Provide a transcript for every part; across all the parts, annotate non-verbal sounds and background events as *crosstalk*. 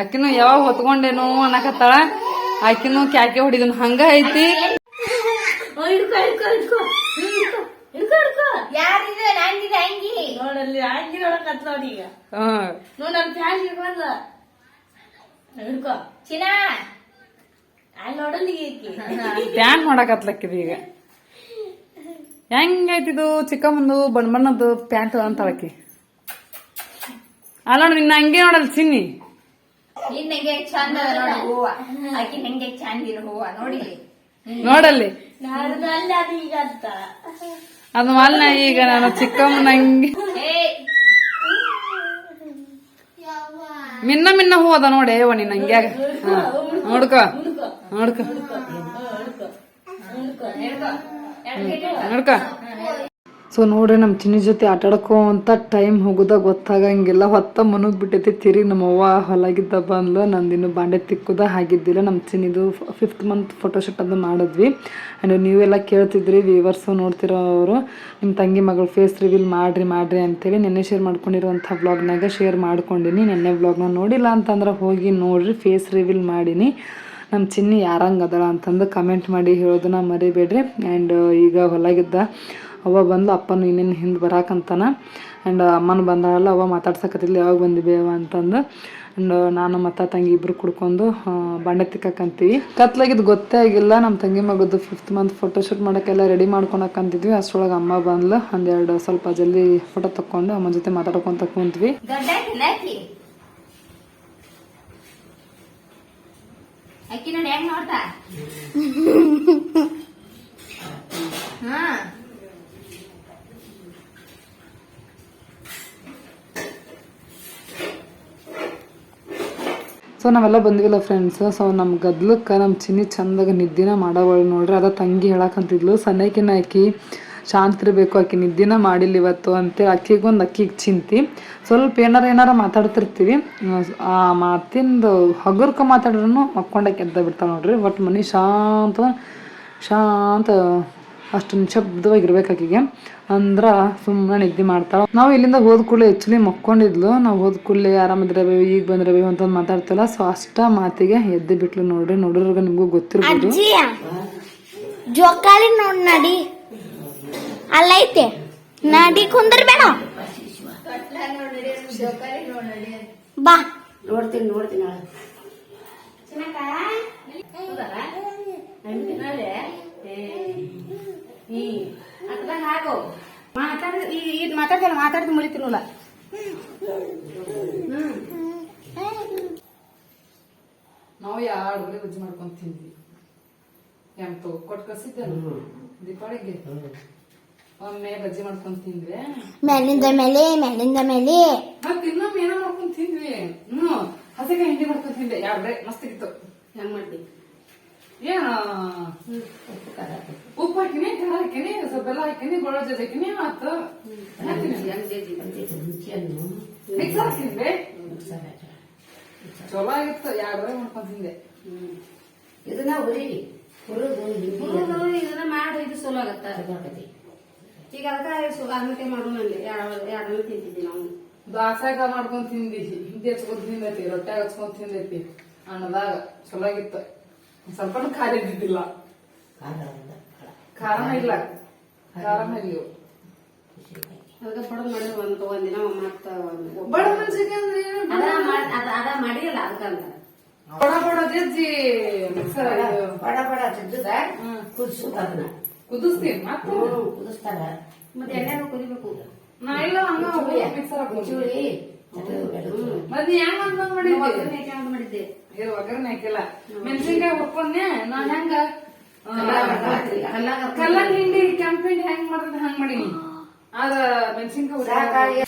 ಆಕಿನು ಯಾವಾಗ ಹೊತ್ಕೊಂಡೇನು ಅನ್ನಕತ್ತಾಳ. ಆಕಿನು ಕ್ಯಾಕೆ ಹೊಡಿದನು? ಹಂಗ ಐತಿ. ನೋಡಲ್ಲಿ ನೋಡಲ್ಲಿ ಪ್ಯಾನ್ ಮಾಡಕತ್ಲಕ್ಕಿದ ಈಗ. ಹೆಂಗೈತಿದು ಚಿಕ್ಕಮ್ಮಂದು ಬಣ್ಣ ಬಣ್ಣದ್ದು ಪ್ಯಾಂಟ್ ಅಂತಾಳಕಿ ಅಲ್ಲ ನಿನ್ನ ಹಂಗೆ ನೋಡಲ್ ಚಿನ್ನಿ. ನಿನ್ ಹೆಂಗೆ ಚಂದ ನೋಡಿ ಹೂವ. ಆಕಿ ಹೆಂಗೆ ಚಂದಿರ ಹೂವ ನೋಡಿ ನೋಡಲ್ಲಿ. ನಾನು ಅಲ್ಲಿ ಅದು ಈಗ ಅಂತ. ಅದು ಮಾಲ್ನ ಈಗ ನಾನು ಚಿಕ್ಕಮ್ಮನಂಗೆ. ಏ ಮಿನ್ನ ಮಿನ್ನ ಹೂ ಅದ ನೋಡಿ ಯವ್ವ ನಿನ್ನ ಹಂಗ್ಯಾಗ ನೋಡ್ಕೋ. ನೋಡ್ಕೋ. ನೋಡ್ಕೋ. ನೋಡ್ಕೋ. ಸೊ ನೋಡ್ರಿ ನಮ್ಮ ಚಿನ್ನಿ ಜೊತೆ ಆಟ ಟೈಮ್ ಹೋಗುದ ಗೊತ್ತಾಗಂಗಿಲ್ಲ. ಹೊತ್ತ ಮನುಗ್ ಬಿಟ್ಟೈತಿ ತಿರಿ ನಮ್ಮ ಅವ್ವ ಬಂದು ಬಂದ್ಲು. ನಂದಿನ್ನು ಬಾಂಡೆ ತಿಕ್ಕುದ ಆಗಿದ್ದಿಲ್ಲ ನಮ್ಮ ಚಿನ್ನಿದು ಫಿಫ್ತ್ ಮಂತ್ ಫೋಟೋಶೂಟ್ ಅದು ಮಾಡಿದ್ವಿ. ಆ್ಯಂಡ್ ನೀವೆಲ್ಲ ಕೇಳ್ತಿದ್ರಿ ವ್ಯೂವರ್ಸು ನೋಡ್ತಿರೋರು ನಿಮ್ಮ ತಂಗಿ ಮಗಳ ಫೇಸ್ ರಿವೀಲ್ ಮಾಡ್ರಿ ಮಾಡ್ರಿ ಅಂತೇಳಿ ನೆನ್ನೆ ಶೇರ್ ಮಾಡ್ಕೊಂಡಿರುವಂಥ ವ್ಲಾಗ್ನಾಗ ಶೇರ್ ಮಾಡ್ಕೊಂಡಿನಿ. ನೆನ್ನೆ ವ್ಲಾಗ್ನ ನೋಡಿಲ್ಲ ಅಂತಂದ್ರೆ ಹೋಗಿ ನೋಡ್ರಿ ಫೇಸ್ ರಿವೀಲ್ ಮಾಡೀನಿ. ನಮ್ಮ ಚಿನ್ನಿ ಯಾರಂಗೆ ಅದಳ ಅಂತಂದು ಕಮೆಂಟ್ ಮಾಡಿ ಹೇಳೋದನ್ನ ಮರಿಬೇಡ್ರಿ. ಆ್ಯಂಡ್ ಈಗ ಹೊಲಗಿದ್ದ ಅವ್ವ ಬಂದು ಅಪ್ಪನ ಇನ್ನೇನು ಹಿಂದೆ ಬರಾಕಂತಾನೆ. ಆ್ಯಂಡ್ ಅಮ್ಮನ ಬಂದಾಳಲ್ಲ ಅವ ಮಾತಾಡ್ಸಕತ್ತಿಲ್ಲ ಯಾವಾಗ ಬಂದಿವೆ ಅವ ಅಂತಂದು. ಆ್ಯಂಡ್ ನಾನು ಮತ್ತು ತಂಗಿ ಇಬ್ಬರು ಕುಡ್ಕೊಂಡು ಬಣ್ಣ ತಿಕ್ಕಂತೀವಿ ಕತ್ಲಾಗಿದ್ದು ಗೊತ್ತೇ ಆಗಿಲ್ಲ ನಮ್ಮ ತಂಗಿ ಮಗದ್ದು ಫಿಫ್ತ್ ಮಂತ್ ಫೋಟೋಶೂಟ್ ಮಾಡೋಕ್ಕೆಲ್ಲ ರೆಡಿ ಮಾಡ್ಕೊಳಕ್ಕಂತಿದ್ವಿ ಅಷ್ಟರೊಳಗೆ ಅಮ್ಮ ಬಂದ್ಲು. ಒಂದೆರಡು ಸ್ವಲ್ಪ ಜಲ್ದಿ ಫೋಟೋ ತಕ್ಕೊಂಡು ಅಮ್ಮನ ಜೊತೆ ಮಾತಾಡ್ಕೊಂತ ಕುಂತ್ವಿ ಅಕ್ಕಿ ನೋಡಿ ಹೆಂಗ್ ನೋಡ್ತಾ? *laughs* ಹಾ. ಸೊ ನಾವೆಲ್ಲ ಬಂದ್ವಿಲ್ಲ ಫ್ರೆಂಡ್ಸ್ ಸೊ ನಮ್ಮ ಗದ್ಲಕ್ಕೆ ನಮ್ಮ ಚಿನ್ನಿ ಚಂದಾಗ ನಿದ್ದಿನ ಮಾಡೋವಳು ನೋಡ್ರಿ. ಅದ ತಂಗಿ ಹೇಳಕ್ಕಂತಿದ್ಲು ಸಣ್ಣಕಿನ ಆಕಿ ಶಾಂತಿ ಇರಬೇಕು, ಆಕಿ ನಿದ್ದಿನ ಮಾಡಿಲ್ಲ ಇವತ್ತು ಅಂತೇಳಿ ಅಕ್ಕಿಗೊಂದು ಅಕ್ಕಿಗೆ ಚಿಂತಿ. ಸ್ವಲ್ಪ ಏನಾರ ಏನಾರ ಮಾತಾಡ್ತಿರ್ತೀವಿ. ಆ ಮಾತಿಂದು ಹಗುರ್ಕ ಮಾತಾಡ್ರೂ ಮಕ್ಕೊಂಡಕ್ಕೆ ಎದ್ದ ಬಿಡ್ತಾಳೆ ನೋಡ್ರಿ. ಒಟ್ಟು ಮನೆ ಶಾಂತ ಶಾಂತ ಅಷ್ಟು ನಿಶಬ್ಧವಾಗಿರ್ಬೇಕು ಆಕಿಗೆ ಅಂದ್ರ ಸುಮ್ಮನೆ ನಿದ್ದೆ ಮಾಡ್ತಾಳ. ನಾವು ಇಲ್ಲಿಂದ ಹೋದ ಕೂಡಲೇ ಆ್ಯಕ್ಚುಲಿ ಮಕ್ಕೊಂಡಿದ್ಲು. ನಾವು ಹೋದ ಕೂಡಲೇ ಆರಾಮಿದ್ರವೆ ಈಗ ಬಂದ್ರವೆ ಅಂತ ಮಾತಾಡ್ತಲ್ಲ. ಸೊ ಅಷ್ಟ ಮಾತಿಗೆ ಎದ್ದು ಬಿಟ್ಲು ನೋಡ್ರಿ. ನೋಡಿರೋರ್ಗ ನಿಮಗೂ ಗೊತ್ತಿರ್ಬೋದು. ಜೋಕಾಲಿ ನೋಡಿ ನಡಿ. ಅಲ್ಲೈತೆ. ನಡಿ ಕುಂದರ್ಬೇಡ. ಬಾ. ನೋಡ್ತೀನಿ ನೋಡ್ತೀನಿ ಹಾಕು. ಮಾತಾಡ ಈಗ ಮಾತಾಡ್ತಲ್ಲ ಮಾತಾಡ್ದು ಮುರಿತೀನಲ್ಲ ನಾವು ಬರೀ ಬಜ್ಜಿ ಮಾಡ್ಕೊಂಡ್ ತಿಂದ್ವಿ. ಎಂಟು ಕೊಟ್ಟು ಕಸಿದ್ದೆ ದೀಪಾವಳಿಗೆ. ಒಮ್ಮೆ ಬಜ್ಜಿ ಮಾಡ್ಕೊಂಡ್ ತಿಂದ್ವಿ. ಮೇಲಿಂದ ಮೇಲೆ ಮೇಲಿಂದ ಮೇಲೆ. ಮತ್ತೆ ಇನ್ನೊಮ್ಮೆ ಏನೋ ಮಾಡ್ಕೊಂಡ್ ತಿಂದ್ವಿ. ಹ್ಮ್. ಹಸಿಗೆ ಹಿಂಡಿ ಮಾಡ್ಕೊಂಡ್ ತಿಂದೆ. ಎರಡು ಮಸ್ತ್ ಇತ್ತು. ಹೆಂಗ್ ಮಾಡ್ದಿ ಏನ. ಉಪ್ಪು ಹಾಕಿನಿ ಖಾರ ಹಾಕಿನಿ ಸ್ವಲ್ಪ ಬೆಲ್ಲ ಹಾಕಿನಿ ಗೊಳ ಜೊತೆ ಹಾಕಿನಿ ಮತ್ತ ಮಿಕ್ಸರ್ ಹಾಕಿದ್ವಿ ಚಲೋ ಆಗಿತ್ತು ಎರಡು ಮಾಡ್ಕೊಂಡ್ ತಿಂದೆ. ಇದನ್ನ ಉರಿರಿ ಹುರಿದು ಇದನ್ನ ಮಾಡಿ ಇದು ಚಲೋ ಆಗತ್ತ. ಈಗ ಅದಕ್ಕೆ ಅನ್ನಕ್ಕೆ ಮಾಡೋಣ ಎರಡು ಎರಡು ತಿಂತಿದ್ವಿ ನಾವು. ದಾಸಾಗ ಮಾಡ್ಕೊಂಡ್ ತಿಂದಿ ಹಿಂದೆ ಹಚ್ಕೊಂಡ್ ತಿಂದೈತಿ ರೊಟ್ಟಿ ಹಚ್ಕೊಂಡ್ ತಿಂದೈತಿ. ಅನ್ನದಾಗ ಚಲೋ ಆಗಿತ್ತು. ಸ್ವಲ್ಪ ಖಾಲಿ ಇದ್ದಿದ್ದಿಲ್ಲ. ಖಾರನ ಇಲ್ಲ ಖಾರನ ಇಲ್ಲ ಅದಕ್ಕೆ ಬಡದ್ ಮಾಡಿ ಒಂದ್ ಒಂದಿನ ಮತ್ತ ಬಡ ಮನ್ಸಿಗೆ ಅಂದ್ರೆ? ಅದ ಮಾಡ್- ಅದ ಅದಕ್ಕಂತ ಬಡ ಬಡ ಜಜ್ಜಿ ಬಡ ಬಡ ಕುದಿಸು ಅದನ್ನ ಕುದಿಸ್ತೀನಿ ಮತ್ತೆ ಹ್ಮ್, ಕುದಿಸ್ತಾರ ಮತ್ತೆ ಎಣ್ಣೆ ಕುದಿಬೇಕು ನಾ ಇಲ್ಲ ಹಂಗ ಮಿಕ್ಸರ್ ಹಾಕ್ತೀನಿ ಚೂರಿ ಅದು ಬೆಳಗ್ಗೆ ಮತ್ ನೀ ಹೆಂಗ್ ಅಂತ ಮಾಡಿದ್ದೆ ಒಗ್ಗರಣೆ ಮಾಡಿದ್ದೆ ಹಾಕಿಲ್ಲ ಮೆಣಸಿನ್ಕಾಯಿ ಹುರ್ಕೊಂಡೆ ನಾ ಹೆಂಗ ಕಲ್ಲಾಗ ಹಿಂಡಿ ಕೆಂಪ್ ಹಿಂಡಿ ಹೆಂಗ್ ಮಾಡ್ತದ ಹಂಗ್ ಮಾಡೀನಿ. ಅದ ಮೆಣಸಿನ್ಕಾಯಿ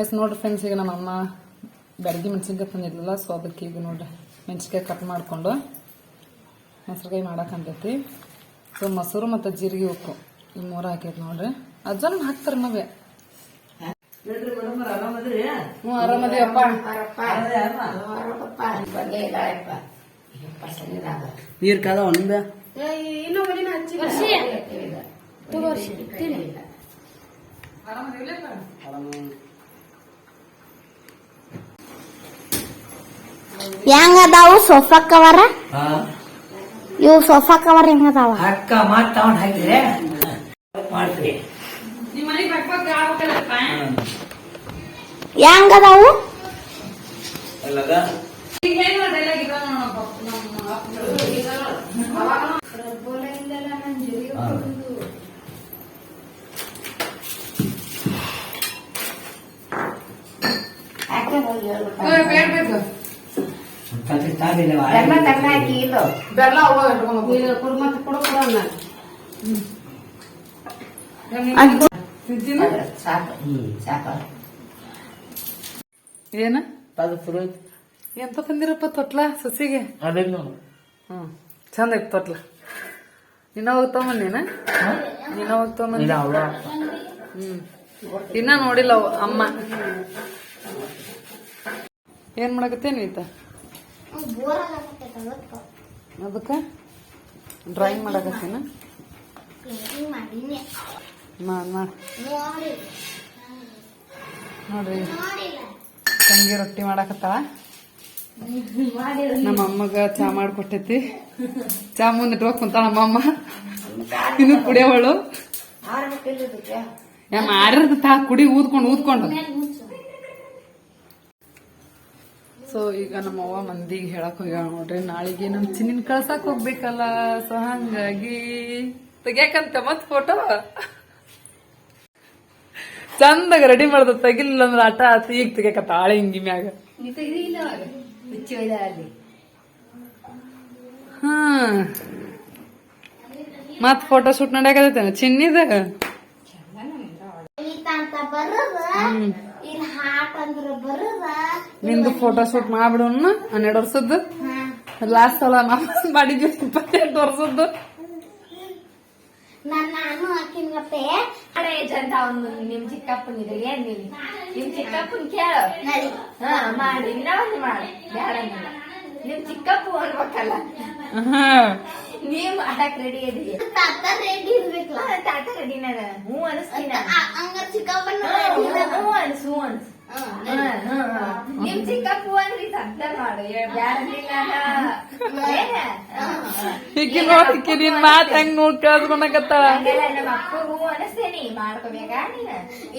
ಎಸ್ ನೋಡ್ರಿ ಫ್ರೆಂಡ್ಸ್ ಈಗ ನಮ್ಮ ಅಮ್ಮ ಬೆಳಗ್ಗೆ ಮೆಣಸಿನ್ಕಾಯಿ ತಂದಿದ್ಲಲ್ಲ ಸೊ ಅದಕ್ಕೆ ಈಗ ನೋಡ್ರಿ ಮೆಣಸಿನ್ಕಾಯಿ ಕಟ್ ಮಾಡ್ಕೊಂಡು ಮೊಸರುಗಾಯಿ ಮಾಡಕ್ಕಂತೈತಿ ಸೊ ಮೊಸರು ಮತ್ತು ಜೀರಿಗೆ ಉಪ್ಪು ಈ ಮೂರು ಹಾಕೈತಿ ನೋಡ್ರಿ. ಅಜ್ಜನ್ ಹಾಕ್ತಾರೆ ಅಪ್ಪ. ಆರಾಮದ್ರಿ ಹ್ಞೂ ಆರಾಮದಿಯಪ್ಪ ನೀರ್ ಕಾದ ಒಂದ ಹೆಂಗ ಅದಾವು ಸೋಫಾ ಕವರ್? ಇವು ಸೋಫಾ ಕವರ್ ಹೆಂಗದಾವ? ಅಕ್ಕ ಮಾತ್ ತಗೊಂಡ್ ಹಾಕಿದ್ರೆ ಮಾಡ್ತೀವಿ. ನಿಮ್ ಮನೆಗ್ ಬೆಲ್ಲ ತಕ್ಕ ಹಾಕಿ ಇಲ್ಲ ಬೆಲ್ಲ ಕುರ್ಮತ್ ಕೊಡು ಕೊಡೋಣ ಸಾಕು ಸಾಕು ಏನ? ಅದು ಶುರು ಎಂತ ತಂದಿರಪ್ಪ ತೊಟ್ಲ ಸಸಿಗೆ? ಅದೇನು ಹ್ಮ್ ಚಂದ ಐತ್ ತೊಟ್ಲ. ಇನ್ನ ಹೋಗ್ತಾವನ್ನೇನ ಇನ್ನ ಹೋಗ್ತಾವ ಹ್ಮ್. ಇನ್ನ ನೋಡಿಲ್ಲ ಅವ ಅಮ್ಮ. ಏನ್ ಮಾಡಕತ್ತೇನ್ ಈತ? ಅದಕ್ಕ? ಡ್ರಾಯಿಂಗ್ ಮಾಡಕತ್ತೇನ? ಮಾಡ್ ಮಾಡ್. ನೋಡ್ರಿ. ತಂಗಿ ರೊಟ್ಟಿ ಮಾಡಕತ್ತಾಳ? *laughs* ನಮ್ಮ ಅಮ್ಮಗ ಚಾ ಮಾಡ್ಕೊಟ್ಟೈತಿ. ಚಾ ಮುಂದೆ ಇಟ್ಕೊಂಡ್ ಕುಂತಾಳ ನಮ್ಮಮ್ಮ ಇನ್ನು ಕುಡಿಯವಳು. ನಮ್ಮ ಮಾರಿರ್ದ ತಾ ಕುಡಿ, ಊದ್ಕೊಂಡು ಊದ್ಕೊಂಡು. ಸೊ ಈಗ ನಮ್ಮ ಅವ್ವ ಮಂದಿಗೆ ಹೇಳಕ್ ಹೋಗ್ಯಾಳ ನೋಡ್ರಿ. ನಾಳೆಗೆ ನಮ್ ಚಿನ್ನಿನ ಕಳ್ಸಕ್ ಹೋಗ್ಬೇಕಲ್ಲ. ಸೊ ಹಂಗಾಗಿ ತೆಗ್ಯಾಕಂತ ಮತ್ ಫೋಟೋ ಚಂದಾಗ ರೆಡಿ ಮಾಡ್ದ ತೆಗಿಲಿಲ್ಲ ಅಂದ್ರೆ ಆಟ ಆತ. ಈಗ ತೆಗ್ಯಾಕತ್ತ ಆಳೆ ಹಿಂಗಿ ಮ್ಯಾಗ. ಹ್ಮ್ ಮತ್ ಫೋಟೋ ಶೂಟ್ ನಡೆಯಕತ್ತೇನೆ? ಚಿನ್ನಿದ? ನಿಂದು ಫೋಟೋ ಶೂಟ್ ಮಾಡ್ಬಿಡೋಣ ಹನ್ನೆರಡು ವರ್ಷದ್ದು. ಲಾಸ್ಟ್ ಸಲ ಮಾಡಿದ್ವಿ *laughs* ಇಪ್ಪತ್ತೆಂಟು ವರ್ಷದ್ದು. ನಾನು ನಾನು ಹಾಕಿನಪ್ಪೆ ಏಜ್ ಅಂತ ಅವನು ನಿಮ್ ಚಿಕ್ಕಪ್ಪನ ಇದೆ ಏನ್ ನೀನ್? ನಿಮ್ ಚಿಕ್ಕಪ್ಪನ್ ಕೇಳು. ಹಾ ಮಾಡಿ ನಾವೊಂದು ಮಾಡಿ. ಮಾಡು ಬೇಡ ನೀನು. ನಿಮ್ ಚಿಕ್ಕಪ್ಪ ಅನ್ಬೇಕಲ್ಲ. ಹಾ. ನೀವ್ ಅದಕ್ಕೆ ರೆಡಿ ಇದೀಯ ತಾತ ರೆಡಿ ಇರ್ಬೇಕು ತಾತ ರೆಡಿ ನಾನು ಹ್ಞೂ ಅನಿಸ್ತೀನ ಹಂಗ ಚಿಕ್ಕಪ್ಪನ ಹ್ಞೂ ಅನ್ಸು ಹ್ಞೂ ಅನ್ಸ್. ನಿಮ್ ಚಿಕ್ಕಪ್ಪು ಅಂದ್ರಿ ಸದ್ದ ಮಾಡು. ಬ್ಯಾಡಂದಿಲ್ಲ ನೋಡ್ತಿಕ್ಕಿ ನಿನ್ ಮಾತ್ ಹೆಂಗ್ ನೋಡ್ ಕೇಳ್ಸ್ಕೊಳಕತ್ತಾಳ ಹಂಗೆಲ್ಲ ನಮ್ಮ ಅಪ್ಪ ಹೂ ಅನಿಸ್ತೇನಿ. ಮಾಡ್ಕೋಬೇಕಾ ನೀನ?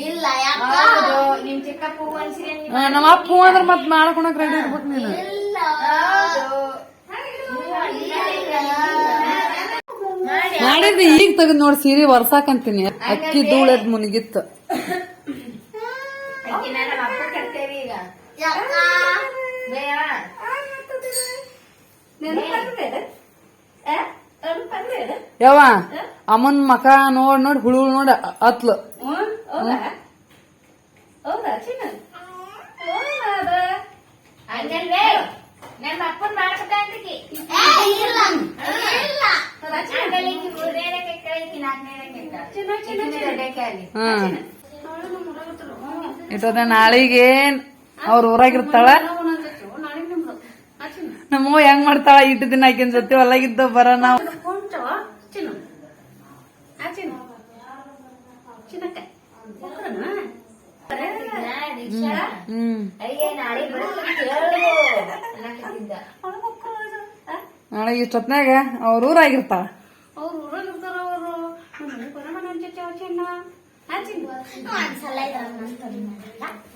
ಇಲ್ಲ ಯಾಕ? ಹೌದು ನಿಮ್ ಚಿಕ್ಕಪ್ಪ ಹೂ ಅನ್ಸಿರಿ ನಮ್ಮ ಅಪ್ಪ ಹೂ ಅಂದ್ರೆ ಮತ್ ಮಾಡ್ಕೊಳಕ್ ರೆಡಿ ಇರ್ಬೇಕು ನೀನು. ಮಾಡಿದ್ವಿ ಈಗ ತೆಗೆದ್ ನೋಡಿ ಸೀರೆ ವರ್ಸಾಕಂತೀನಿ ಅಕ್ಕಿ ಧೂಳದ್ ಮುನಿಗಿತ್ತು. ಯಾವ ಅಮ್ಮನ್ ಮಕ ನೋಡ್ ನೋಡಿ ಹುಳು ನೋಡಿ ಅತ್ಲು. ಹ್ಮ್. ಇಟ್ಟದ ನಾಳಿಗೆ ಅವ್ರ ಊರಾಗಿರ್ತಾಳ? ನಮ್ಮವ್ವ ಹೆಂಗ್ ಮಾಡ್ತಾಳ? ಇಟ್ಟು ದಿನ ಆಕಿನ ಜೊತೆ ಹೊಲಗಿದ್ದ ಬರ ನಾವು ನಾಳೆ ಇಷ್ಟೊತ್ನಾಗ ಅವ್ರ ಊರಾಗಿರ್ತಾಳ. ಅವ್ರು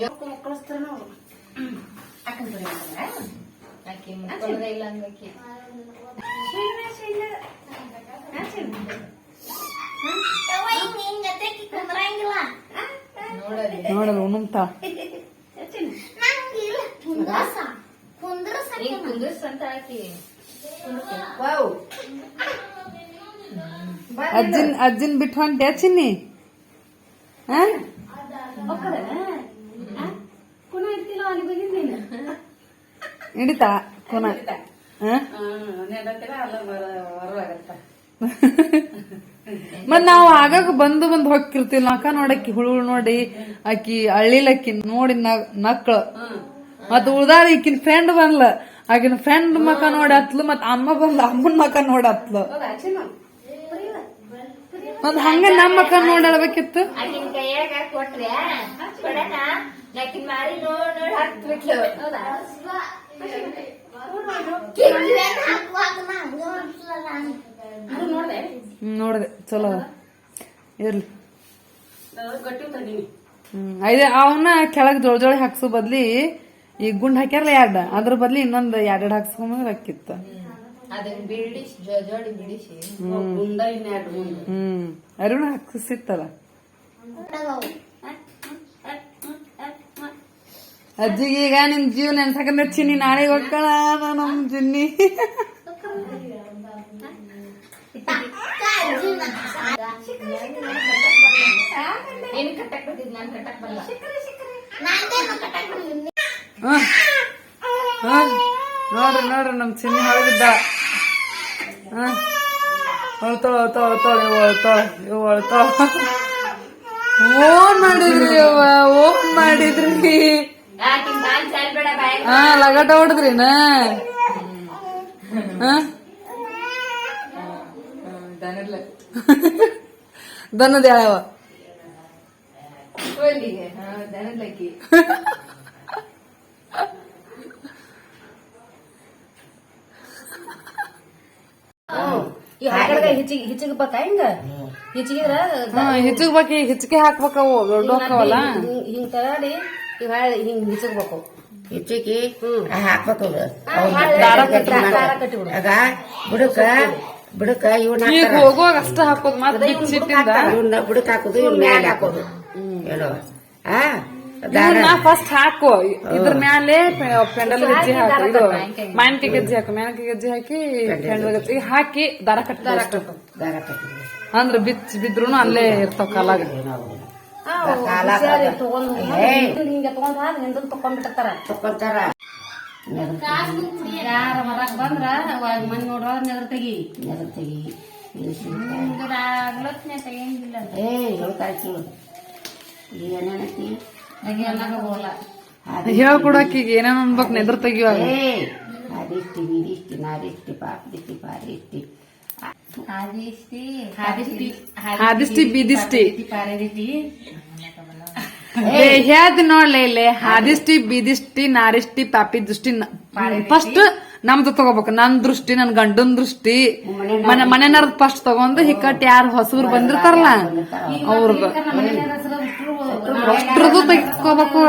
ಯಾಕೆ ಮಕ್ಕಳಿಸ್ತಾರ ಅಕ್ಕನ್ ಕಡೆ ಆಕಿ ಇಲ್ಲ ಅಂದಕ್ಕೆ? ನೋಡಲ್ಲ ಅಜ್ಜಿನ್ ಅಜ್ಜಿನ್ ಬಿಟ್ಟು ಹೊಂಟೆ ಚಿನ್ನಿ? ಹಿಡಿತಾ? ಕುನ. ಆ? ಮತ್ ನಾವು ಆಗಾಗ ಬಂದು ಬಂದು ಹೊಕ್ಕಿರ್ತಿವಿ. ನಾಕ ನೋಡಕ್ಕಿ ಹುಳು ನೋಡಿ ಆಕಿ ಅಳ್ಳಿಲಕ್ಕಿ ನೋಡಿ ನಕ್ಳ. ಮತ್ ಉಳ್ದಾರ ಈಕಿನ ಫ್ರೆಂಡ್ ಬಂದ್ಲ ಆಕಿನ ಫ್ರೆಂಡ್ ಮಕ ನೋಡಿ ಹತ್ಲು ಮತ್ ಅಮ್ಮ ಬಂದ್ಲ ಅಮ್ಮನ ಮಕ ನೋಡಿ ಹತ್ಲು ಹೌದಾ ಚಿನ್ನು ಮತ್ ಹಂಗ ನಮ್ಮ ಮಕ ನೋಡಿ ಅಳ್ಬೇಕಿತ್ತು? ಆಕಿನ ಕೈಯಾಗ ಕೊಟ್ರೆ ನೋಡ್ದೆ. ಚಲೋ. ಇರ್ಲಿ. ಐದು, ಅವನ್ನ ಕೆಳಗ್ ಜೋಳ ಜೋಳಿ ಹಾಕ್ಸೋ ಬದ್ಲಿ ಈಗ ಗುಂಡ್ ಹಾಕ್ಯಾರಲ್ಲ ಎರಡ, ಅದ್ರ ಬದ್ಲಿ ಇನ್ನೊಂದ್ ಎರಡೆರಡು ಹಾಕ್ಸ್ಕೊಂಬಂದ್ರ ಮುಂದೆ ಹ್ಮ್. ಅರಿವಣ ಹಾಕ್ಸಿತ್ತಲ್ಲ ತಗೋ. ಅಜ್ಜಿಗೆ ಈಗ ನಿನ್ ಜೀವ ನೆನ್ಸಕಂದ್ರೆ ಚಿನ್ನಿ ನಾಳೆ ಹೋಗ್ಕಳ ನಮ್ ಚಿನ್ನಿ. ನೋಡ್ರಿ ನೋಡ್ರಿ ನಮ್ ಚಿನ್ನಿ ಹೊಳಗಿದ್ದ ಅಳ್ತಾಳ ಅಳ್ತಾಳ ಅಳ್ತಾಳ ಇವ್ ಅಳ್ತಾಳ ಇವ ಅಳ್ತಾಳ ಓನ್ ಮಾಡಿದ್ರಿ ಓನ್ ಮಾಡಿದ್ರಿ. ಹಾ ಲಗಾಟ ಹೊಡೆದ್ರಿನ ದನದ ಯಾವ ಹೆಚ್ಚಿಗೆ ಹಾ ದನದ್ಲಕ್ಕಿ ಈ ಹಾಕಡ್ಗ ಹಿಚ್ಚಿಗೆ ಹಿಚ್ಚಿಗೆ ಬಕ್ಕ ಹಿಂಗ? ಹಿಚ್ಚಿಗಿದ್ರ ಹಾ ಹಿಚ್ಚಗ್ ಬಾಕಿ ಹಿಚ್ಕೆ ಹಾಕ್ಬೇಕವು ದೊಡ್ಡ ಹಾಕವಲ್ಲ ಹಿಂಗ್ ಹಿಂಗ್ ತರಾಡಿ ಇವ್ ಹಾಳೆ ಹಿಂಗ್ ಹಿಚ್ಚಗ್ಬೇಕು ಹೆಚ್ಚಿಗೆ ಹಾಕ್ಬೇಕು ದಾರ ಕಟ್ಟಿಬಿಡು ಆಗ ಬುಡಕ ಬುಡಕ ಇವನ್ನ ಈಗ ಹೋಗುವಾಗ ಅಷ್ಟ ಹಾಕೋದು ಮಾತ್ರ ಇವನ್ನ ಬುಡಕ್ ಹಾಕೋದು ಇವ್ನ ಮ್ಯಾಲ ಹಾಕೋದು. ಹೇಳುವ ಆ ಫಸ್ಟ್ ಹಾಕು. ಇದ್ರ ಮ್ಯಾಲೆ ಪೆಂಡಲ್ ಗಜ್ಜಿ ಹಾಕು. ಇದು ಮಾನ್ಕಿ ಗಜ್ಜಿ ಹಾಕು. ಮಾನ್ಕಿ ಗಜ್ಜಿ ಹಾಕಿ ಪೆಂಡಲ್ ಗಜ್ಜಿ. ಹಾಕಿ ದಾರ ಕಟ್ಟ ದಾರ ಕಟ್ಟ ಅಂದ್ರ ಬಿಚ್ಚಿ ಬಿದ್ರು ಅಲ್ಲೇ ಇರ್ತಾವ ಕಾಲಾಗ. ತಗೊಂಡ್. ಹಿಂಗೆ ತಗೊಂಡ್ ಹಾದ್ ತಕೊಂಡ್ಬಿಟ್ಟಿರ್ತಾರ ತಕೊಂತಾರ. ಯಾರ ಹೊರಗ್ ಬಂದ್ರ ಮನ್ ನೋಡ್ರ ನೆದ್ರ ತೆಗಿ. ನೆಲ ತೆಗಿ. ತೆಗಿಯಂಗಿಲ್ಲ ಏ ಹೇಳ್ತಾಯ್ತು ಏನೇನೈತಿ ಹೋಗಲ್ಲ. ಹೇಳ್ಕೊಡಕೀಗ ಏನೇನ್ ಅನ್ಬೇಕ್ ನೆದ್ರ ತೆಗಿಯುವಾಗ. ಏ ಅದಿಷ್ಟಿ ಇದಿಷ್ಟಿ ಪಾಪ ಪಾಪದಿಷ್ಟಿ ಪಾರಿಷ್ಟಿ ಹಾದಿಷ್ಟಿ ಹಾದಿಷ್ಟಿ ಬೀದಿಷ್ಟಿ ಹೇಳ್ತೀನಿ ನೋಡ್ಲೆ ಇಲ್ಲಿ ಹಾದಿಷ್ಟಿ ಬೀದಿಷ್ಟಿ ನಾರಿಷ್ಟಿ ಪಾಪಿ ದೃಷ್ಟಿ ಫಸ್ಟ್ ನಮ್ದು ತಗೋಬೇಕು. ನನ್ ದೃಷ್ಟಿ ನನ್ ಗಂಡನ್ ದೃಷ್ಟಿ. ಮನೆ ಮನೆನರ್ದ್ ಫಸ್ಟ್ ತಗೊಂಡು ಹಿಕ್ಕಟ್ ಯಾರು ಹೊಸಬ್ರು ಬಂದಿರ್ತಾರಲ್ಲ? ಅವ್ರದ್ದು ಅಷ್ಟ್ರದ್ದು ತೆಗೆದುಕೋಬೇಕು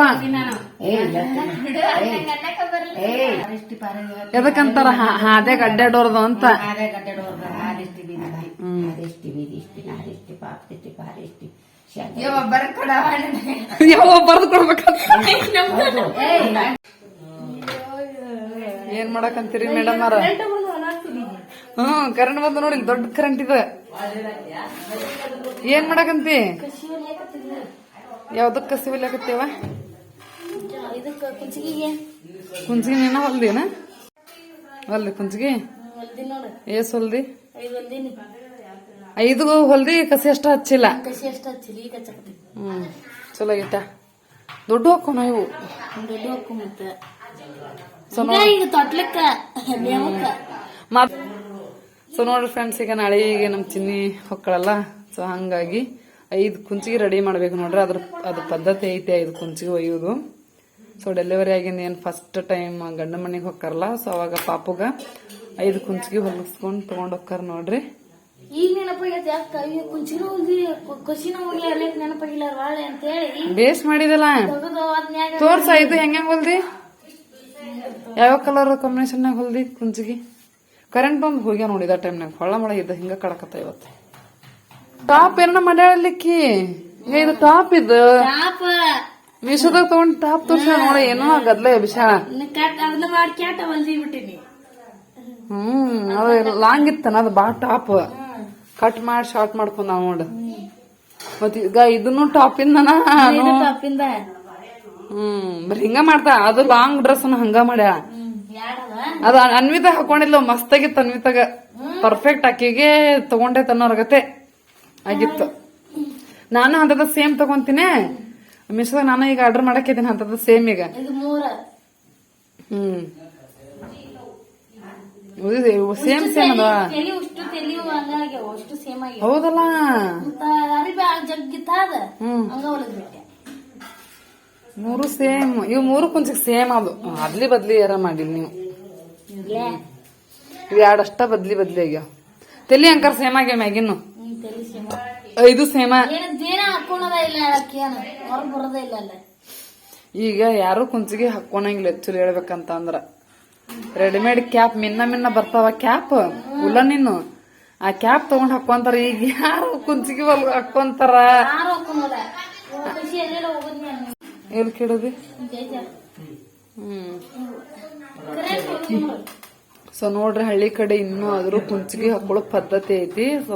ಎದಕ್ಕಂತಾರ? ಹಾದೆ ಅಡ್ಡಾಡೋರ್ದು ಅಂತ. ಯಾವ ಬರ್ದು *laughs* ಕೊಡ್ಬೇಕಂತ. ಏನ್ ಮಾಡಕಂತೀರಿ ಮೇಡಮ್ ಅವ್ರ? ಹ್ಮ್ ಕರೆಂಟ್ ಬಂದ್ ನೋಡಿ ದೊಡ್ಡ ಕರೆಂಟ್ ಇದೆ. ಏನ್ ಮಾಡಕಂತಿ? ಯಾವ್ದಕ್ಕ ಇದಕ್ಕ ಕುಚಿಗಿಗೆ ಕುಂಚಿಗೆ ನೀನ ಹೊಲ್ದಿನ? ಹೊಲ್ದಿ ಕುಂಚಿಗೆ? ನೋಡು. ಏಸ್ ಹೊಲ್ದಿ? ಐದು ಹೊಲ್ದಿ ಕಸಿ ಅಷ್ಟ ಹಚ್ಚಿಲ್ಲ. ಹ್ಮ್ ಚಲೋ ಆಗೈತ. ದೊಡ್ಡ ಹಾಕೋಣ ಇವು? ದೊಡ್ಡ ಹಾಕೋ ಮತ್ತೆ. ಸೊ ಸೊ ನೋಡ್ರಿ ಫ್ರೆಂಡ್ಸ್ ಈಗ ನಾಳೆಗೆ ನಮ್ ಚಿನ್ನಿ ಹೊಕ್ಕಳಲ್ಲ. ಸೊ ಹಂಗಾಗಿ ಐದು ಕುಂಚಿಗೆ ರೆಡಿ ಮಾಡ್ಬೇಕು ನೋಡ್ರಿ. ಅದ್ರ ಅದ್ರ ಪದ್ಧತಿ ಐತೆ ಐದು ಕುಂಚಿಗೆ ಒಯ್ಯೋದು. ಸೊ ಡೆಲಿವರಿ ಆಗಿಂದ ಏನು ಫಸ್ಟ್ ಟೈಮ್ ಗಂಡ ಮನೆಗೆ ಹೊಕ್ಕಾರಲ್ಲ ಸೊ ಅವಾಗ ಪಾಪುಗ ಐದು ಕುಂಚಿಗೆ ಹೊಲಿಸ್ಕೊಂಡು ತಗೊಂಡ್ ಹೋಗ್ತಾರ ನೋಡ್ರಿ. ಈಗ ನೆನಪಾಗೈತೆ ಯಾಕ ಅಯ್ಯೋ ಕುಂಚಿನ ಹೋಗಿ ಕಸಿನ ಹೋಗಿ ಅಲ್ಲೇ ನೆನಪಾಗಿಲ್ಲ ಬಾಳೆ ಅಂತ ಹೇಳಿ ಬೇಸ್ ಮಾಡಿದಲ್ಲ. ತೋರ್ಸ ಇದು ಹೆಂಗ ಹೊಲ್ದಿ ಯಾವ ಕಲರ್ ಕಾಂಬಿನೇಷನ್ ಹೊಲ್ದಿ ಕುಂಚಿಗೆ ಕರೆಂಟ್ ಬಂದ್ ಹೋಗ್ಯ ನೋಡಿದ ಟೈಮ್ನಾಗ ಹೊಳ್ಳ ಮಳೆ ಇದ್ದ ಹಿಂಗ ಕಡಕತ್ತ ಇವತ್ತು. ಟಾಪ್ ಏನ ಮಾಡ್ಯಾಳಲಿಕ್ಕಿ ಇದು ಟಾಪ್ ಇದು. ಮೀಶೋದಾಗ ತಗೊಂಡ್ ಟಾಪ್ ತೋರ್ಸ ನೋಡ ಏನೋ ಗದ್ಲ ಬಿಟ್ಟಿನಿ. ಹ್ಮ್ ಅದು ಲಾಂಗ್ ಇತ್ತನ ಅದು ಬಾ ಟಾಪ್ ಕಟ್ ಮಾಡಿ ಶಾರ್ಟ್ ಮಾಡ್ಕೊಂಡ್ ನಾವ್ ನೋಡು. ಮತ್ ಈಗ ಇದನ್ನು ಟಾಪ್ ಇಂದ. ಹ್ಮ್ ಬರೀ ಹಿಂಗ ಮಾಡ್ತಾ ಅದು ಲಾಂಗ್ ಡ್ರೆಸ್ ಹಂಗ ಮಾಡ್ಯಾಳ ಅದ? ಅನ್ವಿತ ಹಾಕೊಂಡಿಲ್ಲ ಮಸ್ತಾಗಿತ್ತು ಅನ್ವಿತಾಗ. ಪರ್ಫೆಕ್ಟ್ ಆಕಿಗೆ ತಗೊಂಡೆ ತನ್ನೋರ್ಗತೆ ಆಗಿತ್ತು. ನಾನು ಅಂತದ ಸೇಮ್ ತಗೊಂತೀನಿ. ಮಿಶೋದಾಗ ನಾನು ಈಗ ಆರ್ಡರ್ ಮಾಡಕ್ಕಿದ್ದೀನಿ ಅಂತದ ಸೇಮ್ ಈಗ. ಹ್ಮ್. ಸೇಮ್ ಸೇಮ್ ಅದ ಹೌದಲ್ಲ. ಹ್ಮ್. ಮೂರು ಸೇಮ್ ಇವು ಮೂರು ಕುಂಚಿಗೆ ಸೇಮ್ ಅದು. ಅದ್ಲಿ ಬದ್ಲಿ ಯಾರ ಮಾಡಿಲ್ಲ ನೀವು. ಇವ್ ಎರಡಷ್ಟ ಬದ್ಲಿ ಬದ್ಲಿ ಆಗ್ಯಾವ. ತಲಿ ಅಂಕರ್ ಸೇಮ್ ಆಗ್ಯಾವ ಮ್ಯಾಗಿನ್ನು. ಸೇಮ ಐದು ಸೇಮ. ಈಗ ಯಾರು ಕುಂಚಿಗೆ ಹಾಕೋಣಂಗಿಲ್ಲ ಹೆಚ್ಚು ಹೇಳ್ಬೇಕಂತ ಅಂದ್ರ ರೆಡಿಮೇಡ್ ಕ್ಯಾಪ್ ಮಿನ್ನ ಮಿನ್ನ ಬರ್ತಾವ ಕ್ಯಾಪ್ ಉಲ್ಲನಿನ್ನು ಆ ಕ್ಯಾಪ್ ತಗೊಂಡ್ ಹಾಕೊಂತಾರ ಈಗ ಯಾರು ಕುಂಚಿಗೆ ಹಾಕೊಂತಾರ? ಯಾರು ಹಾಕೋಣದ ಖುಷಿ ಎಲ್ಲೆಲ್ಲ ಹೋಗೋದ್ ನಾನು ಎಲ್ ಕೇಳದಿ ಜೈಜ ಹ್ಮ್. ಕರೆಕ್ಟ್ ಹೋಗೋದು ಸೊ ನೋಡ್ರಿ, ಹಳ್ಳಿ ಕಡೆ ಇನ್ನೂ ಆದ್ರೂ ಕುಂಚಿಗೆ ಹಾಕೊಳ್ಳೋ ಪದ್ಧತಿ ಐತಿ. ಸೊ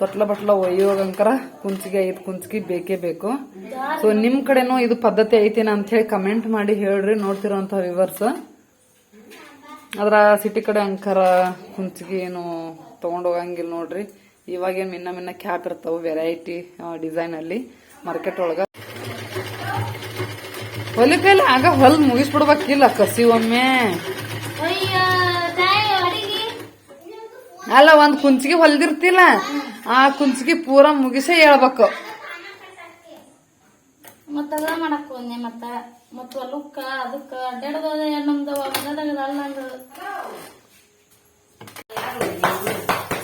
ತೊಟ್ಲ ಬಟ್ಲ ಒಯ್ಯೋಗಂಕರ ಕುಂಚಿಗೆ ಐದು ಕುಂಚಿಗೆ ಬೇಕೇ ಬೇಕು. ಸೊ ನಿಮ್ ಕಡೆನೂ ಇದು ಪದ್ಧತಿ ಐತೇನ ಅಂತ ಹೇಳಿ ಕಮೆಂಟ್ ಮಾಡಿ ಹೇಳ್ರಿ ನೋಡ್ತಿರೋಂತ ವಿವರ್ಸ್ ಅದ್ರ ಸಿಟಿ ಕಡೆ ಅಂಕರ ಕುಂಚಿಗೆ ಏನು ಹೋಗಂಗಿಲ್ಲ ನೋಡ್ರಿ. ಇವಾಗೇನು ಮಿನ್ನ ಮಿನ್ನ ಕ್ಯಾಪ್ ಇರ್ತಾವ ವೆರೈಟಿ ಡಿಸೈನ್ ಅಲ್ಲಿ. ಮಾರ್ಕೆಟ್ ಒಳಗ ಹೊಲಿ ಕೈಲಿ ಆಗ ಹೊಲ್ ಮುಗಿಸ್ಬಿಡ್ಬೇಕಿಲ್ಲ ಕಸಿ ಒಮ್ಮೆ. ಅಲ್ಲ ಒಂದ್ ಕುಂಚಿಗೆ ಹೊಲ್ದಿರ್ತಿಲ್ಲ. ಆ ಕುಂಚಿಗೆ ಪೂರ ಮುಗಿಸೇ ಹೇಳ್ಬೇಕು. ಸಾರ್ ಅಷ್ಟೊಂದ್ ಮಾಡಕ್ ಹೋದ್ನೆ ಮತ್ತ. ಮತ್ತ ಹೊಲಕ್ಕ ಅದಕ್ಕ ಅಡ್ಡಾಡದ ನಮ್ದು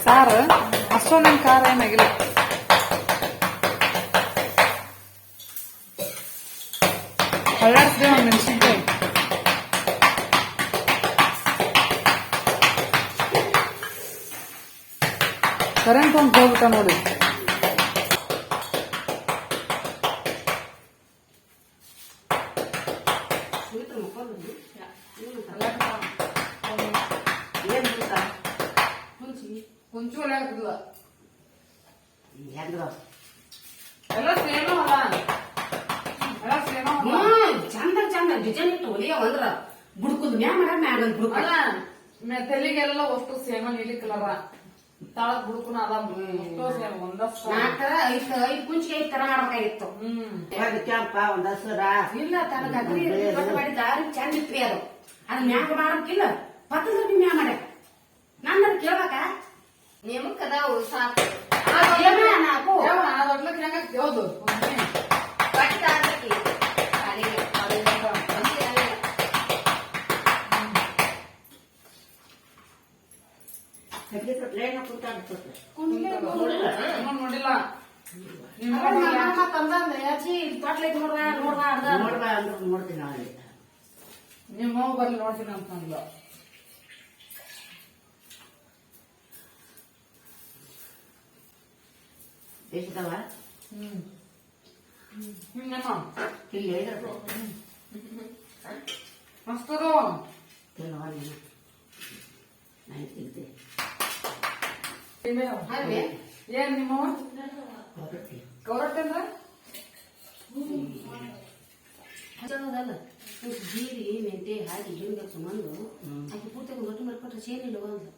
ಸಾರು ಅಷ್ಟೊಂದೇನ್ ಖಾರ ಏನಾಗಿಲ್ಲ ಹೊಳ್ಳಾಡ್ಸ್ರಿ ಒಂದ್ ಮೆಣಸಿನ್ಕಾಯಿ ಕರೆಂಟ್ ಒಂದ್ ಹೋಗ್ಬಿಟ್ಟ ನೋಡಿ ಕುಂಚು ಹೊಳ್ಯಾಕತ್ತಿಲ್ಲ ಹೆಂಗ್ರ ಎಲ್ಲ ಸೇಮ ಅಲ್ಲ ಎಲ್ಲ ಸೇಮ ಅಲ್ಲ ಹ್ಮ್ ಚಂದ ಚಂದ ಡಿಸೈನ್ ಇಟ್ಟು ಹೊಲಿಯವ ಅಂದ್ರ ಬುಡ್ಕುದ್ ಮ್ಯಾ ಮಾಡ ಮ್ಯಾಗ ಬುಡ್ಕ ಅಲ್ಲ ಮೆ- ತಲೆಗೆಲ್ಲ ಅಷ್ಟು ಸೇಮ ನೀಲಿ ಕಲರ ತಾಳಕ್ ಬುಡ್ಕುನ ಅದ ಅಷ್ಟು ಸೇಮ ಒಂದಷ್ಟು ನಾಲ್ಕರ ಐದ್ ಐದ್ ಕುಂಚಿಗೆ ಐದ್ ತರ ಮಾಡ್ಬೇಕಾಗಿತ್ತು ಹ್ಮ್ ಒಂದು ಕೆಂಪ ಒಂದು ಹಸುರ ಇಲ್ಲ ತನ ಗದ್ರಿ ಕಟ್ ಮಾಡಿ ದಾರಿ ಚಂದ ಇತ್ತು ಅದು ಅದ್ ಮ್ಯಾಗ ಮಾಡ್ಬೇಕಿಲ್ಲ ಪಕ್ಕದ ಮ್ಯಾ ಮಾಡ ನಾನು ಕೇಳ್ಬೇಕ ನಿಮಗ್ ಅದಾವು ಸಾಕು ನಾಕು ಯಾವ ಅದ್ರೊಳಗ್ ಹೆಂಗಾಗ್ತಿ ಹೌದು ಕಟ್ ಆಗ್ತೈತಿ ಕಾಲಿಗೆ. ಅವೆಲ್ಲ ಒಂದೇ ಅಲ್ಲ. ಕಡ್ಲಿ ಕೊಟ್ರೆ ಏನೋ ಕೂತಾಡ ಕೊಟ್ರೆ ಇನ್ನೂ ನೋಡಿಲ್ಲ. ನಿಮ್ಮ ಬರ್ಲಿ ನೋಡ್ತೀನಿ ಅಂತ ಅಂದ್ಲು. ಎಷ್ಟದವ? ಹ್ಮ್. ಹಿಂಗೇನೋ ಇಲ್ಲಿ ಮಸ್ತದು ಕೆಲವ ನೀನು ತಿಂತೆ. ಏನ್ ನಿಮ್ಮವ ಹೊರಟಿ ಕವರಟ್ಟೆ ಅಂದ್ರ ಹಚ್ಚೋದಲ್ಲ ಇಷ್ಟು ಜೀರಿ ಮೆಂತೆ ಹಾಕಿ ಹಿಂಗೆ ಸುಮಂದು ಆಕೆ ಪೂರ್ತಿ ರೊಟ್ಟಿ ಮಾಡ್ಕೊಟ್ರೆ ಸೇರಿಲ್ಲ ಒಂದು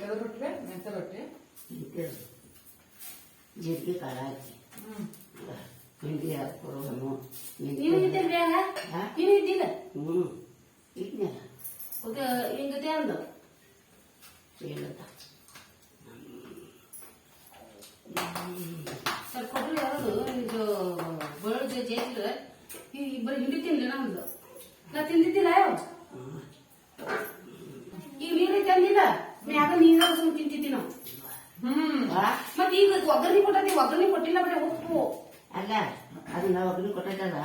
ಎದ್ರ ರೊಟ್ಟಿ ಮೆಂತೆ ರೊಟ್ಟಿ ತಿಂತೆ ಜೀರಿಗೆ ಕಾಳ ಹಾಕಿ ಹಿಂಡಿ ಹಾಕೊಡೋನು ನೀನು ಇದ್ದಿಲ್ಲ ಬ್ಯಾಗ ಹಾ? ನೀನು ಇದ್ದಿಲ್ಲ ಹ್ಞೂ ಇದ್ನಲ್ಲ ಓಕೆ ಹಿಂಗ್ ಜೊತೆ ಅಂದು ಹೇಳದ ಸ್ವಲ್ಪ ಕೊಬ್ಬರಿ ಯಾರು ಇದು ಬಳ್ಳ ಜೇಸಿದ್ರೆ ಈ ಇಬ್ಬರು ಹಿಂಡಿ ತಿನ್ಲಿ ನಮ್ದು ನಾ ತಿಂದಿದ್ದಿಲ್ಲ ಯಾವ ಈಗ ನೀರು ತಂದಿಲ್ಲ ಮ್ಯಾಗ ನೀರಾಗ ಸುಮ್ ತಿಂತಿದ್ದಿ ನಾವು. ಹ್ಮ್. ಮತ್ತೆ ಈಗ ಒಗ್ಗರಣೆ ಕೊಟ್ಟತಿ ಒಗ್ಗರಣೆ ಕೊಟ್ಟಿಲ್ಲ ಬರೀ ಉಪ್ಪು ಅಲ್ಲ ಅದು ನಾವು ಅದನ್ನು ಕೊಟ್ಟೈತಲ್ಲ?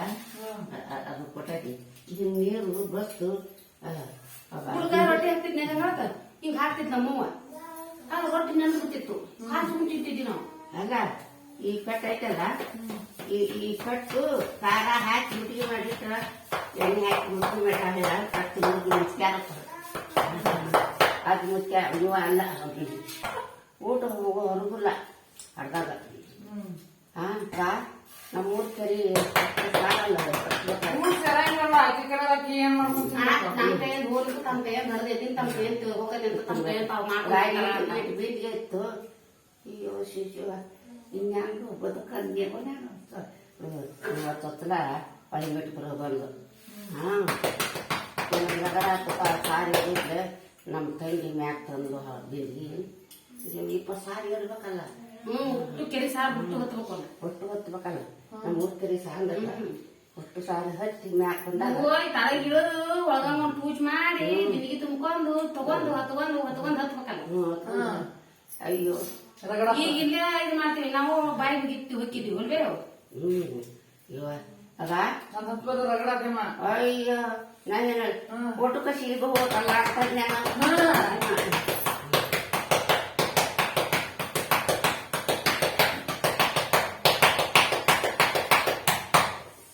ಅದು ಕೊಟ್ಟೈತಿ. ಇದು ನೀರು ಬಸ್ಸು ಹುಡುಗ ರೊಟ್ಟಿ ಹಾಕ್ತಿದ್ ನೆನಗಾಕ ಹಿಂಗ ಹಾಕ್ತಿದ್ ನಮ್ಮವ್ವ. ಅದು ರೊಟ್ಟಿ ನೆನ್ಬಿಟ್ಟಿತ್ತು ಕಾಸು ತಿಂತಿದ್ವಿ ನಾವು. ಅಲ್ಲ ಈ ಕಟ್ ಐತಲ್ಲ? ಈ ಈ ಕಟ್ಟು ಖಾರ ಹಾಕಿ ಮುಟ್ಟಿಗೆ ಮಾಡಿಟ್ರ ಎಣ್ಣೆ ಹಾಕಿ ಮುಟ್ಟಿಗೆ ಮಾಡಿಲ್ಲ ಕಟ್ಟು ಮುಗಿ ಮುಚ್ಕ್ಯಾರ ಅದು ಮುಚ್ಕ ನೀವು ಅಲ್ಲ ಊಟ ಹೋಗೋ ಹೊರಗಿಲ್ಲ ಅರ್ಧಾಗ ಹಾ ಕಾ ನಮ್ಮ ಊರ್ ಕರಿ ಸಾರಲ್ಲ ಊರ್ ಸೇರಂಗಿಲ್ಲ ಆಕಿ ತಮ್ಮ ಆಕಿ ಏನ್ ಮಾಡ್ಬೇಕು? ನಮ್ಮ ಕೈಯಲ್ಲಿ ಹೋಲಿದ್ದು ತಮ್ಮ ಕೈಯಲ್ಲಿ ಹರಿದೈತಿ ತಮ್ಮ ಕೈಯಲ್ಲಿ ಹೋಗಲಿ ಅಂತ ತಮ್ಮ ಕೈಯಲ್ಲಿ ತಾವು ಮಾಡ್ತಾರೆ ಬೀದಿಗೆ ಇತ್ತು ಅಯ್ಯೋ ಶಿಶುವ ಇನ್ಯಾಂಗ ಬದುಕಂಗೆ ತೊತ್ತಲ ಪೈಮೆಟ್ ಬರೋ ಬಂದು ಹಾ ನಗರ ಸಾರಿ ಇದ್ರೆ ನಮ್ಮ ತಂಗಿ ಮ್ಯಾಕ್ ತಂದು ಬೀದಿಗೆ ಇಪ್ಪತ್ತು ಸಾರಿ ಇರ್ಬೇಕಲ್ಲ ಹ್ಮ್ ಉಟ್ಟು ಕೆರೆ ಸಾರು ಬಿಟ್ಟು ಹೊತ್ಬೇಕು ಅವ್ನ. ಒಟ್ಟು ಹೊತ್ಬೇಕಲ್ಲ ನಮ್ಮ ಊರ್ ಕರಿ ಸಾಂಗಲ್ಲ ಒಟ್ಟು ಸಾರು ಹಚ್ಚಿ ಮ್ಯಾಕ್ ಬಂದಾಗ ಹೋಯ್ ತಳಗ್ ಇಳಿದು ಒಳಗ ಒಂದು ಪೂಜೆ ಮಾಡಿ ನಿನಗೆ ತುಂಬ್ಕೊಂಡು ತಗೊಂಡು ಹೊತ್ಕೊಂಡು ಹೊತ್ಕೊಂಡು ಹತ್ಬೇಕಲ್ಲ ಹ್ಮ್, ಹೊತ್ಕೊಂಡು. ಅಯ್ಯೋ ಈಗ ಇಲ್ಲೇ ಇದು ಮಾಡ್ತೀವಿ ನಾವು ಬಾಯಿ ಮುಗಿತ್ತು ಹೊಕ್ಕಿದ್ವಿ ಇವ ಅದ? ನಾನು ಹತ್ಬೋದು ರಗಡಾದೇಮ ಅಯ್ಯೋ ನಾನು ಒಟ್ಟು ಆಗ್ತದೆ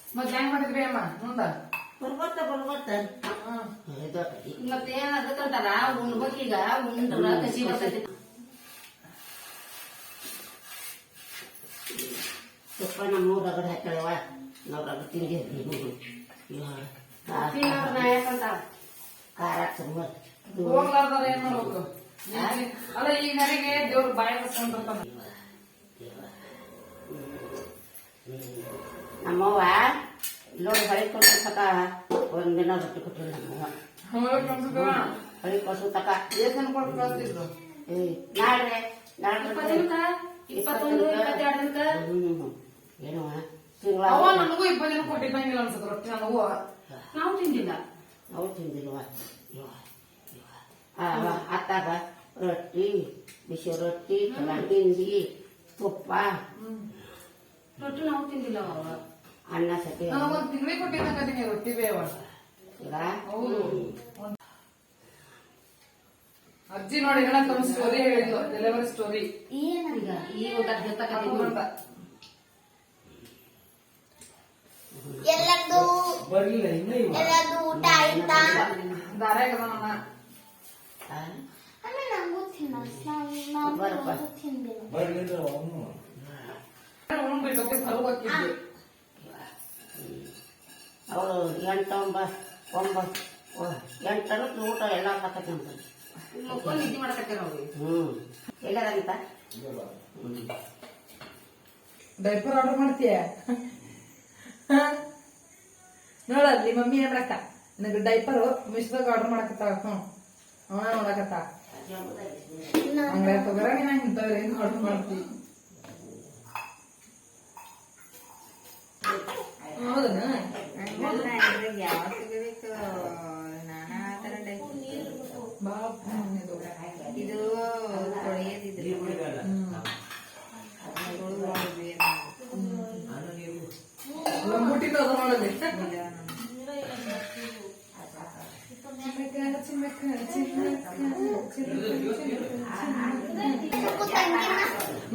ಮತ್ತೆ ಹೆಂಗ್ ಮಾಡಿದ್ರಿ ಅಮ್ಮ ಮುಂದ? ಬರ್ಬತ್ತ ಬರ್ಬತ್ತ ಇದು ಮತ್ತೆ ಏನ್ ಅದಕ್ಕಂತಾರ ಉಣ್ಬೇಕೀಗ ಉಂಡ್ರ ಕಸಿ ಬರ್ತೈತಿ. ತುಪ್ಪ ನಮ್ಮ ರಗಡ ಹಾಕ್ಯಾಳವ ನಾವು ರಗಡ ತಿಂದಿದ್ವಿ ಖಾರ ತುಂಬ ಹೋಗ್ಲಾರ್ದಾರ ಏನ್ ಮಾಡ್ಬೇಕು ಅಲ್ಲ ಈ ನನಗೆ ದೇವ್ರ ಬಾಯಿ ಬಸ್ಕೊಂಡ್ರಪ್ಪ ನಮ್ಮವ್ವ ಇಲ್ಲೋಡಿ ಹೊಳಿ ಕೊಟ್ಟು ಒಂದ್ ಒಂದಿನ ರೊಟ್ಟಿ ಕೊಟ್ಟಿಲ್ಲ ನಮ್ಮವ್ವ ಹೊಳಿ ಕೊಡ್ಸು ತಕ ಏಸನ್ ಕೊಟ್ಟು ಕಳ್ಸಿದ್ರು ಏ ನಾಳೆ ನಾಳೆ ಇಪ್ಪತ್ತೊಂದು ಇಪ್ಪತ್ತೆರಡಕ್ಕ ಹ್ಮ್ ಏನವ ತಿಂಗಳ ಅವ ನನಗೂ ಇಪ್ಪತ್ತು ಜನ ಕೊಟ್ಟಿದ್ದಂಗಿಲ್ಲ ಅನ್ಸುತ್ತೆ ರೊಟ್ಟಿ ನನಗೂ. ನಾವು ತಿಂದಿಲ್ಲ. ನಾವು ತಿಂದಿಲ್ವ? ಇವ ಇವ ಅತ್ತಾಗ ರೊಟ್ಟಿ ಬಿಸಿ ರೊಟ್ಟಿ ತಿಂಡಿ ತುಪ್ಪ. ರೊಟ್ಟಿ ನಾವು ತಿಂದಿಲ್ಲ ಅವ ಅನ್ನ ಸತಿ. ನನಗೊಂದು ತಿಂಗಳಿಗೆ ಕೊಟ್ಟಿದ್ದಂಗ ರೊಟ್ಟಿ ಬೇವ. ಹೌದು. ಅಜ್ಜಿ ನೋಡಿ ಸ್ಟೋರಿ ಹೇಳಿದ್ಲು ಡೆಲಿವರಿ ಸ್ಟೋರಿ ಈಗ ಈ ಊಟ ಅಂತ ಎಲ್ಲರದು ಎಲ್ಲರದು ಊಟ ಆಯ್ತಾ? ಆಮೇಲೆ ನಂಗೂ ತಿನ್ನ ಹೋಗಿದ್ವಿ ಅವಳು ಎಂಟು ಒಂಬತ್ತು ಒಂಬತ್ತು ಎಂಟನಕ್ಕೆ ಊಟ ಎಲ್ಲ ಅವ್ರು. ಹ್ಞೂ ಎಲ್ಲದಂತ ಡೈಪರ್ ಆರ್ಡರ್ ಮಾಡ್ತೀಯ? ನೋಡಲ್ಲಿ ಮಮ್ಮಿ ಏನ್ ಮಾಡಕ್ಕ ನನಗೆ ಡೈಪರ್ ಮಿಶ್ರದಾಗ ಆರ್ಡರ್ ಮಾಡಕತ್ತಾಳ ಹ್ಞೂ ಅವನ. ನೋಡಕತ್ತ. ಅಂಗಡಿ ತಗೋರ ನೀನ ಇಂಥವ್ರು ಹೆಂಗ್ ಆರ್ಡರ್ ಮಾಡ್ತೀವಿ ಇದು ಇದು ತೊಳೆಯೋದಿದ್ರು ಲಂಬುಟಿನ ಅದ ನೋಡಲ್ಲಿ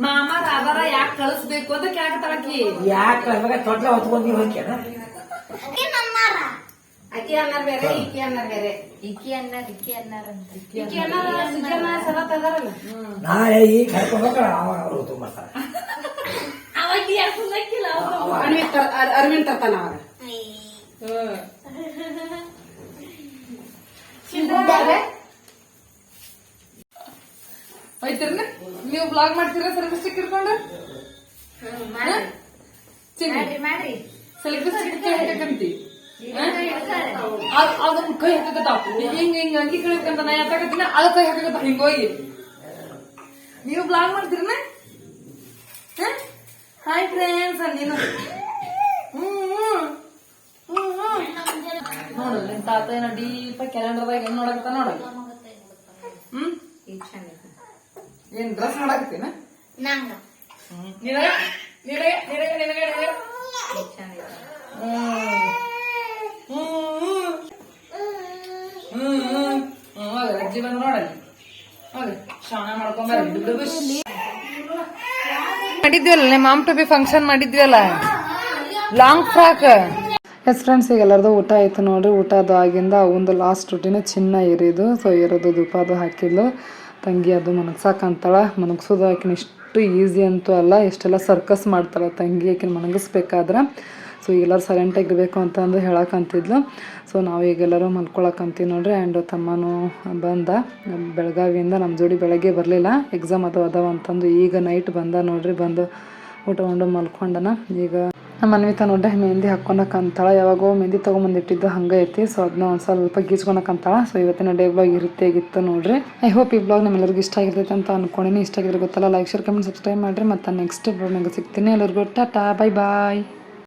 ಮಾಮ ರಾಧಾರ ಯಾಕೆ ಕಳಿಸ್ಬೇಕು ಅಂತ ಕೇಳಕತ್ತಾಳಕಿ ಯಾಕೆ ಅವಾಗ ತೊಟ್ಲ ಹೊತ್ಕೊಂಡ್ ನೀವು ಹೋಗ್ಯಾನ ಅಕ್ಕಿ ಅನ್ನಾರ ಬೇರೆ ಇಕ್ಕಿ ಅನ್ನಾರ ಬೇರೆ. ಇಕ್ಕಿ ಅನ್ನಾರ ಇಕ್ಕಿ ಅನ್ನಾರ ಅಂತ. ಈಕಿ ಅನ್ನಾರ ಸುಜನ ಸರತ್ ಅದಾರಲ್ಲ. ನಾಳೆ ಈಗ ಕರ್ಕೊಂಡು ಹೋಗ್ತಾರ ಅವರು ತುಂಬ ಅರವಿಂದ್ ಅರವಿಂದ್ ತರ್ತಾನ ಅವಾಗ ಹೋಯ್ತಿರ್ನ ನೀವು ಬ್ಲಾಗ್ ಮಾಡ್ತೀರಾ ಸೆಲ್ಫಿ ಸ್ಟಿಕ್ ಇಟ್ಕೊಂಡು ಸ್ಟಿಕ್ ಕೈ ಹಾಕಂತಿ ಅದನ್ನ ಕೈ ಹಾಕಕತ್ತಾವ ಹಿಂಗ ಹಿಂಗ್ ಅಂಗಿ ಕೈ ಹಾಕಂತ ನಾ ಯಾಕತ್ತೀನಿ ಅದ ಕೈ ಹಾಕಕತ್ತ ಹಿಂಗ್ ಹೋಗಿ. ನೀವು ಬ್ಲಾಗ್ ಮಾಡ್ತೀರನ? ಹಾಯ್ ಫ್ರೆಂಡ್ಸ್ ನೀನು ಹ್ಮ್ ಹ್ಮ್. ನೋಡು ನಿನ್ ತಾತ ಏನೋ ಡೀಪ್ ಕ್ಯಾಲೆಂಡರ್ದಾಗ ಏನ್ ನೋಡಕತ್ತ ನೋಡ. ಹ್ಮ್. ಏನ್ ಡ್ರೆಸ್ ನೋಡಕತ್ತೀನ. ಅಜ್ಜಿ ಬಂದು ನೋಡಲ್ಲಿ. ಹೋಗಿ ಶಾಣ ಮಾಡ್ಕೊಂಬರ್ರಿ ಮಾಡಿದ್ವಲ್ಲ, ನಿಮ್ಮ ಮಾಮ್ ಟು ಬಿ ಫಂಕ್ಷನ್ ಮಾಡಿದ್ವಲ್ಲ? ಲಾಂಗ್ ಫ್ರಾಕ್ ಎಸ್ ಫ್ರೆಂಡ್ಸ್ ಈಗ ಎಲ್ಲರದು ಊಟ ಆಯ್ತು ನೋಡ್ರಿ. ಊಟ ಅದು ಆಗಿಂದ ಒಂದು ಲಾಸ್ಟ್ ರುಟಿನ ಚಿನ್ನ ಇರಿದು ಸೊ ಇರೋದು ಧೂಪ ಅದು ಹಾಕಿದ್ಲು. ತಂಗಿ ಅದು ಮನಗ್ಸಾಕಂತಾಳ ಮನಗ್ಸೋದು ಆಕಿನ ಇಷ್ಟು ಈಸಿ ಅಂತೂ ಅಲ್ಲ, ಎಷ್ಟೆಲ್ಲ ಸರ್ಕಸ್ ಮಾಡ್ತಾಳೆ ತಂಗಿ ಆಕಿನ ಮನಗಿಸ್ಬೇಕಾದ್ರೆ ಸೊ ಎಲ್ಲರೂ ಸೈಲೆಂಟಾಗಿರಬೇಕು ಅಂತಂದು ಹೇಳಕ್ಕಂತಿದ್ಲು ಸೊ ನಾವು ಈಗ ಈಗೆಲ್ಲರೂ ಮಲ್ಕೊಳಕ್ಕಂತೀವಿ ನೋಡ್ರಿ ಆ್ಯಂಡ್ ತಮ್ಮನೂ ಬಂದ. ಬೆಳಗಾವಿಯಿಂದ ನಮ್ಮ ಜೋಡಿ ಬೆಳಗ್ಗೆ ಬರಲಿಲ್ಲ. ಎಕ್ಸಾಮ್ ಅದು ಅದಾವ ಅಂತಂದು ಈಗ ನೈಟ್ ಬಂದ ನೋಡ್ರಿ, ಬಂದು ಊಟ ಉಂಡು ಮಲ್ಕೊಂಡನ. ಈಗ ನಮ್ಮ ಅನ್ವಿತಾ ನೋಡ್ರೆ ಮೆಹಂದಿ ಹಾಕ್ಕೊಳಕ್ ಅಂತಾಳ. ಯಾವಾಗೋ ಮೆಹಂದಿ ತೊಗೊಂಬಂದಿಟ್ಟಿದ್ದು ಹಂಗೆ ಐತಿ. ಸೊ ಅದನ್ನ ಒಂದು ಸ್ವಲ್ಪ ಗೀಚ್ಕೊಳಕ್ ಅಂತಾಳ. ಸೊ ಇವತ್ತಿನ ಡೇ ಬ್ಲಾಗ್ ಈ ನೋಡ್ರಿ. ಐ ಹೋಪ್ ಈ ಬ್ಲಾಗ್ ನಿಮ್ಮೆಲ್ಲರಿಗೂ ಇಷ್ಟ ಆಗಿರ್ತೈತೆ ಅಂತ ಅನ್ಕೊಂಡಿನಿ. ಇಷ್ಟ ಆಗಿದ್ರೆ ಗೊತ್ತಲ್ಲ ಲೈಕ್ ಶೇರ್ ಕಮೆಂಟ್ ಸಬ್ಸ್ಕ್ರೈಬ್ ಮಾಡಿರಿ. ಮತ್ತು ನೆಕ್ಸ್ಟ್ ಬ್ಲಾಗ್ನಾಗ ಸಿಗ್ತೀನಿ. ಎಲ್ಲರಿಗೂ ಟಾಟಾ ಬೈ ಬಾಯ್